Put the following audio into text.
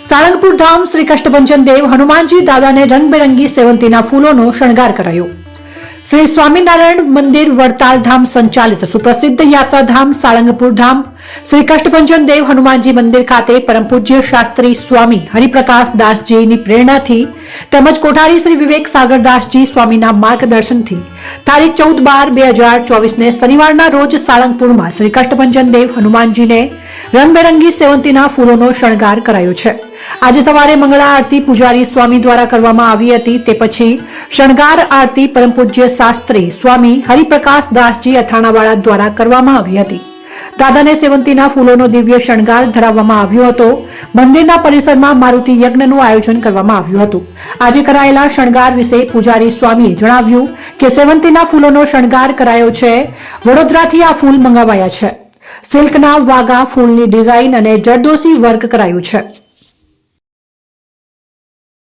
સાળંગપુર ધામ શ્રી કષ્ટભંજન દેવ હનુમાનજી દાદાને રંગબેરંગી સેવંતીના ફૂલોનો શણગાર કરાયો. શ્રી સ્વામિનારાયણ મંદિર વડતાલ ધામ સંચાલિત સુપ્રસિદ્ધ યાત્રાધામ સાળંગપુર ધામ શ્રી કષ્ટભંજન દેવ હનુમાનજી મંદિર ખાતે પરમ પૂજ્ય શાસ્ત્રી સ્વામી હરિપ્રકાશ દાસજીની પ્રેરણાથી તેમજ કોઠારી શ્રી વિવેક સાગરદાસજી સ્વામીના માર્ગદર્શનથી તારીખ ચૌદ બાર બે હજાર ચોવીસને શનિવારના રોજ સાળંગપુરમાં શ્રી કષ્ટભંજન દેવ હનુમાનજીને રંગબેરંગી સેવંતીના ફૂલોનો શણગાર કરાયો છે. આજે સવારે મંગળા આરતી પૂજારી સ્વામી દ્વારા કરવામાં આવી હતી. તે પછી શણગાર આરતી પરમ પૂજ્ય શાસ્ત્રી સ્વામી હરિપ્રકાશ દાસજી અથાણાવાળા દ્વારા કરવામાં આવી હતી. દાદાને સેવંતીના ફૂલોનો દિવ્ય શણગાર ધરાવવામાં આવ્યો હતો. મંદિરના પરિસરમાં મારુતિ યજ્ઞનું આયોજન કરવામાં આવ્યું હતું. આજે કરાયેલા શણગાર વિશે પૂજારી સ્વામીએ જણાવ્યું કે સેવંતીના ફૂલોનો શણગાર કરાયો છે. વડોદરાથી આ ફૂલ મંગાવાયા છે. સિલ્કના વાગા ફૂલની ડિઝાઇન અને જરદોસી વર્ક કરાયું છે.